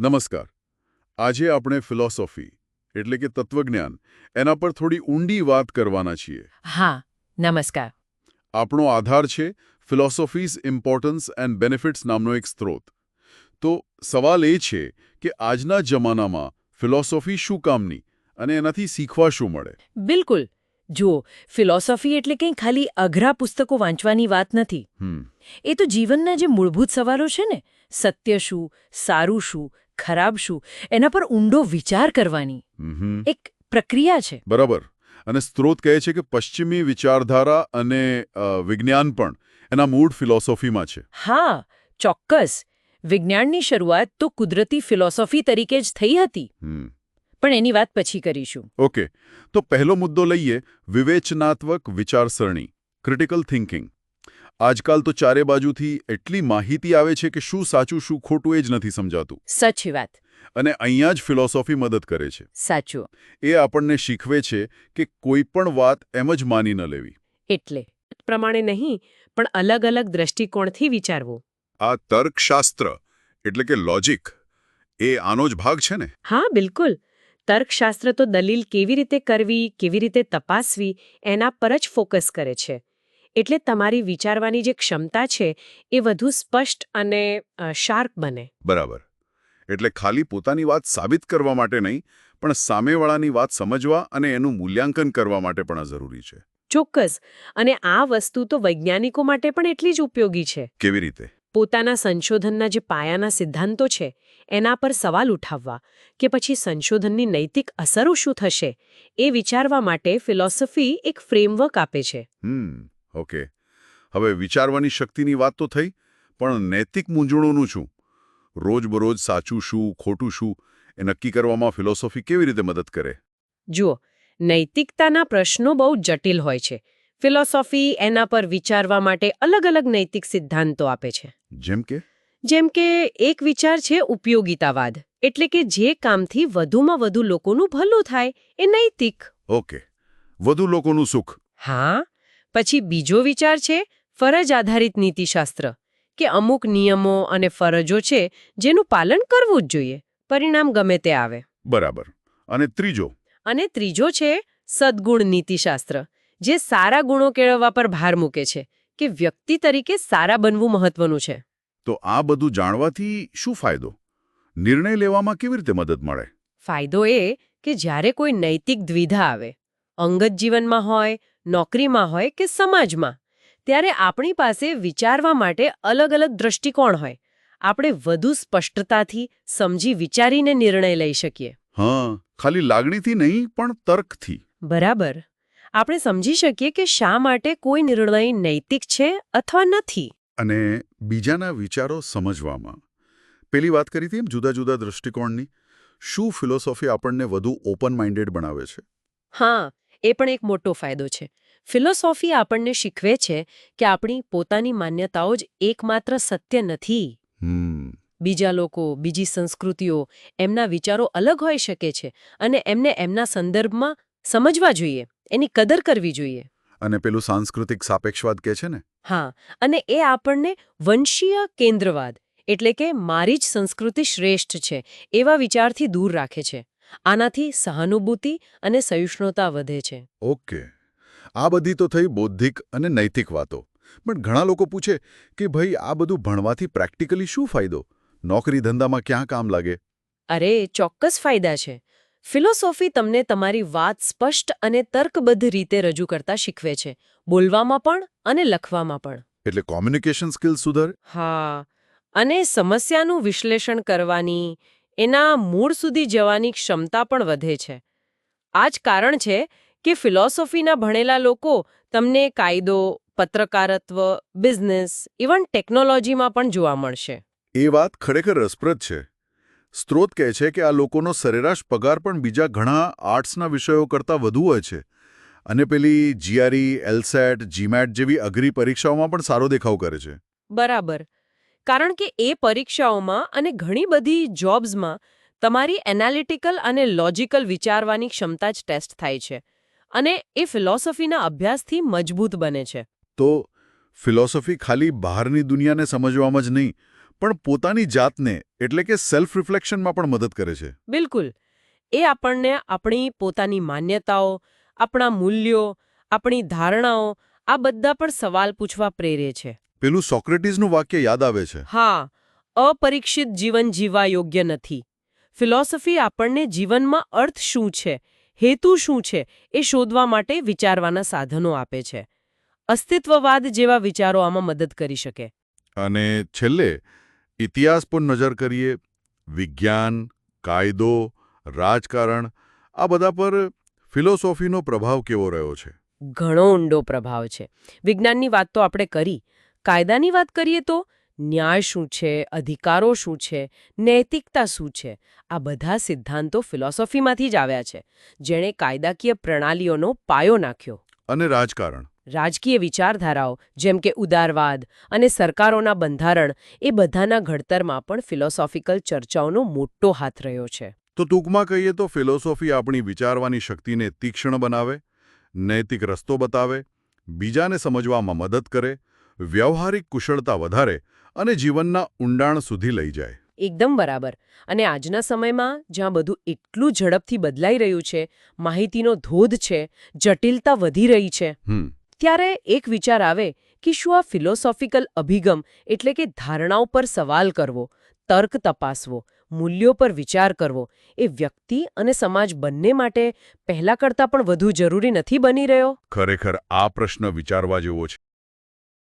નમસ્કાર. આજે આપણે ફિલોસોફી એટલે કે તત્વજ્ઞાન એના પર થોડી ઊંડી વાત કરવાના છીએ. હા નમસ્કાર. આપણો આધાર છે ફિલોસોફીઝ ઇમ્પોર્ટન્સ એન્ડ બેનિફિટ્સ નામનો એક સ્ત્રોત. તો સવાલ એ છે કે આજના જમાનામાં ફિલોસોફી શું કામની અને એનાથી શીખવા શું મળે? બિલકુલ. જુઓ ફિલોસોફી એટલે કંઈ ખાલી અઘરા પુસ્તકો વાંચવાની વાત નથી. હમ. એ તો જીવનના જે મૂળભૂત સવાલો છે ને સત્ય શું સારું શું ખરાબ શું? એના પર ઊંડો વિચાર કરવાની એક પ્રક્રિયા છે. બરાબર. અને સ્ત્રોત કહે છે કે પશ્ચિમી વિચારધારા અને વિજ્ઞાન પણ એના મૂળ ફિલોસોફીમાં છે. હા ચોક્કસ. વિજ્ઞાનની શરૂઆત તો કુદરતી ફિલોસોફી તરીકે જ થઈ હતી. પણ એની વાત પછી કરીશું. ઓકે. તો પહેલો મુદ્દો લઈએ વિવેચનાત્મક વિચારસરણી ક્રિટિકલ થિંકિંગ આજકાલ તો ચારે બાજુથી એટલી માહિતી આવે છે કે શું સાચું શું ખોટું એ જ નથી સમજાતું. સાચી વાત. અને અહીંયા જ ફિલોસોફી મદદ કરે છે. સાચું. એ આપણને શીખવે છે કે કોઈ પણ વાત એમ જ માની ન લેવી. એટલે. પ્રમાણે નહીં પણ અલગ અલગ દ્રષ્ટિકોણથી વિચારવું. આ તર્કશાસ્ત્ર એટલે કે લોજિક એ આનો જ ભાગ છે ને? હા બિલકુલ. તર્કશાસ્ત્ર તો દલીલ કેવી રીતે કરવી કેવી રીતે તપાસવી એના પર જ ફોકસ કરે છે. એટલે તમારી વિચારવાની જે ક્ષમતા છે એ વધુ સ્પષ્ટ અને શાર્પ બને. બરાબર. એટલે ખાલી પોતાની વાત સાબિત કરવા માટે નહીં પણ સામેવાળાની વાત સમજવા અને એનું મૂલ્યાંકન કરવા માટે પણ આ જરૂરી છે. ચોક્કસ. અને આ વસ્તુ તો વૈજ્ઞાનિકો માટે પણ એટલી જ ઉપયોગી છે. કેવી રીતે? પોતાના સંશોધનના જે પાયાના સિદ્ધાંતો છે એના પર સવાલ ઉઠાવવા કે પછી સંશોધનની નૈતિક અસરો શું થશે એ વિચારવા માટે ફિલોસોફી એક ફ્રેમવર્ક આપે છે. ઓકે. હવે વિચારવાની શક્તિની વાત તો થઈ પણ નૈતિક મૂંઝવણોનું શું? રોજબરોજ સાચું શું ખોટું શું એ નક્કી કરવામાં ફિલોસોફી કેવી રીતે મદદ કરે? જુઓ નૈતિકતાના પ્રશ્નો બહુ જટિલ હોય છે. ફિલોસોફી એના પર વિચારવા માટે અલગ અલગ નૈતિક સિદ્ધાંતો આપે છે. જેમ કે? જેમ કે એક વિચાર છે ઉપયોગિતાવાદ એટલે કે જે કામથી વધુમાં વધુ લોકોનું ભલું થાય એ નૈતિક. ઓકે. વધુ લોકોનું સુખ. હા. પછી બીજો વિચાર છે ફરજ આધારિત નીતિશાસ્ત્ર કે અમુક નિયમો અને ફરજો છે જેનું પાલન કરવું જ જોઈએ. પરિણામ ગમે તે આવે. બરાબર. અને ત્રીજો? અને ત્રીજો છે સદ્ગુણ નીતિશાસ્ત્ર જે સારા ગુણો કેળવવા પર ભાર મૂકે છે કે વ્યક્તિ તરીકે સારા બનવું મહત્વનું છે. તો આ બધું જાણવાથી શું ફાયદો? નિર્ણય લેવામાં કેવી રીતે મદદ મળે? ફાયદો એ કે જ્યારે કોઈ નૈતિક દ્વિધા આવે અંગત જીવનમાં હોય નોકરીમાં હોય કે સમાજમાં ત્યારે આપણી પાસે વિચારવા માટે અલગ અલગ દ્રષ્ટિકોણ હોય. આપણે વધુ સ્પષ્ટતાથી સમજી વિચારીને નિર્ણય લઈ શકીએ. હા ખાલી લાગણીથી નહીં પણ તર્કથી. બરાબર. આપણે સમજી શકીએ કે શા માટે કોઈ નિર્ણય નૈતિક છે અથવા નથી. અને બીજાના વિચારો સમજવામાં. પેલી વાત કરી હતી એમ જુદા જુદા દૃષ્ટિકોણની શું ફિલોસોફી આપણને વધુ ઓપન માઇન્ડેડ બનાવે છે? હા એ પણ એક મોટો ફાયદો છે. ફિલોસોફી આપણને શીખવે છે કે આપણી પોતાની માન્યતાઓ જ એકમાત્ર સત્ય નથી. બીજા લોકો બીજી સંસ્કૃતિઓ એમના વિચારો અલગ હોઈ શકે છે અને એમને એમના સંદર્ભમાં સમજવા જોઈએ એની કદર કરવી જોઈએ. અને પેલું સાંસ્કૃતિક સાપેક્ષવાદ કે છે ને? હા અને એ આપણને વંશીય કેન્દ્રવાદ એટલે કે મારી જ સંસ્કૃતિ શ્રેષ્ઠ છે એવા વિચારથી દૂર રાખે છે. આનાથી સહાનુભૂતિ અને સહિષ્ણુતા વધે છે. ઓકે. આ બધી તો થઈ બૌદ્ધિક અને નૈતિક વાતો. પણ ઘણા લોકો પૂછે કે ભાઈ આ બધું ભણવાથી પ્રેક્ટિકલી શું ફાયદો? નોકરી ધંધામાં ક્યાં કામ લાગે? અરે ચોક્કસ ફાયદા છે. ફિલોસોફી તમને તમારી વાત સ્પષ્ટ અને તર્કબદ્ધ રીતે રજૂ કરતા શીખવે છે. બોલવામાં પણ અને લખવામાં પણ. એટલે કોમ્યુનિકેશન સ્કિલ સુધર? હા. અને સમસ્યાનું વિશ્લેષણ કરવાની એના મૂળ સુધી જવાની ક્ષમતા પણ વધે છે. આ જ કારણ છે કે ફિલોસોફીના ભણેલા લોકો તમને કાયદો પત્રકારત્વ બિઝનેસ ઇવન ટેકનોલોજીમાં પણ જોવા મળશે. એ વાત ખરેખર રસપ્રદ છે. સ્ત્રોત કહે છે કે આ લોકોનો સરેરાશ પગાર પણ બીજા ઘણા આર્ટ્સના વિષયો કરતાં વધુ હોય છે. અને પેલી જીઆરઈ એલસેટ જીમેટ જેવી અઘરી પરીક્ષાઓમાં પણ સારો દેખાવ કરે છે. બરાબર. કારણ કે એ પરીક્ષાઓમાં અને ઘણી બધી જોબ્સમાં તમારી એનાલિટિકલ અને લોજિકલ વિચારવાની ક્ષમતા જ ટેસ્ટ થાય છે અને એ ફિલોસોફીના અભ્યાસથી મજબૂત બને છે. તો ફિલોસોફી ખાલી બહારની દુનિયાને સમજવામાં જ નહીં પણ પોતાની જાતને એટલે કે સેલ્ફ રિફ્લેક્શનમાં પણ મદદ કરે છે. બિલકુલ. એ આપણને આપણી પોતાની માન્યતાઓ આપણા મૂલ્યો આપણી ધારણાઓ આ બધા પર સવાલ પૂછવા પ્રેરે છે. પેલું સોક્રેટીસનું વાક્ય યાદ આવે છે. હા અપરીક્ષિત જીવન જીવવા યોગ્ય નથી. ફિલોસોફી આપણને જીવનમાં અર્થ શું છે હેતુ શું છે એ શોધવા માટે વિચારવાના સાધનો આપે છે. અસ્તિત્વવાદ જેવા વિચારો આમાં મદદ કરી શકે. અને છેલ્લે ઇતિહાસ પર નજર કરીએ વિજ્ઞાન કાયદો રાજકારણ આ બધા પર ફિલોસોફીનો પ્રભાવ કેવો રહ્યો છે? ઘણો ઊંડો પ્રભાવ છે. વિજ્ઞાનની વાત તો આપણે કરી કાયદાની વાત કરીએ તો ન્યાય શું છે અધિકારો શું છે નૈતિકતા શું છે આ બધા સિદ્ધાંતો ફિલોસોફીમાંથી જ આવ્યા છે. જેણે કાયદાકીય પ્રણાલીઓનો પાયો નાખ્યો. અને રાજકારણ. રાજકીય વિચારધારાઓ જેમ કે ઉદારવાદ અને સરકારોના બંધારણ એ બધાના ઘડતરમાં પણ ફિલોસોફિકલ ચર્ચાઓનો મોટો હાથ રહ્યો છે. તો ટૂંકમાં કહીએ તો ફિલોસોફી આપણી વિચારવાની શક્તિને તીક્ષ્ણ બનાવે નૈતિક રસ્તો બતાવે બીજાને સમજવામાં મદદ કરે વ્યવહારિક કુશળતા વધારે અને જીવનના ઊંડાણ સુધી લઈ જાય. એકદમ બરાબર. અને આજના સમયમાં જ્યાં બધું એટલું ઝડપથી બદલાઈ રહ્યું છે માહિતીનો ધોધ છે જટિલતા વધી રહી છે ત્યારે એક વિચાર આવે કે શું આ ફિલોસોફિકલ અભિગમ એટલે કે ધારણાઓ પર સવાલ કરવો તર્ક તપાસવો મૂલ્યો પર વિચાર કરવો એ વ્યક્તિ અને સમાજ બંને માટે પહેલા કરતાં પણ વધુ જરૂરી નથી બની રહ્યો? ખરેખર આ પ્રશ્ન વિચારવા જેવો છે.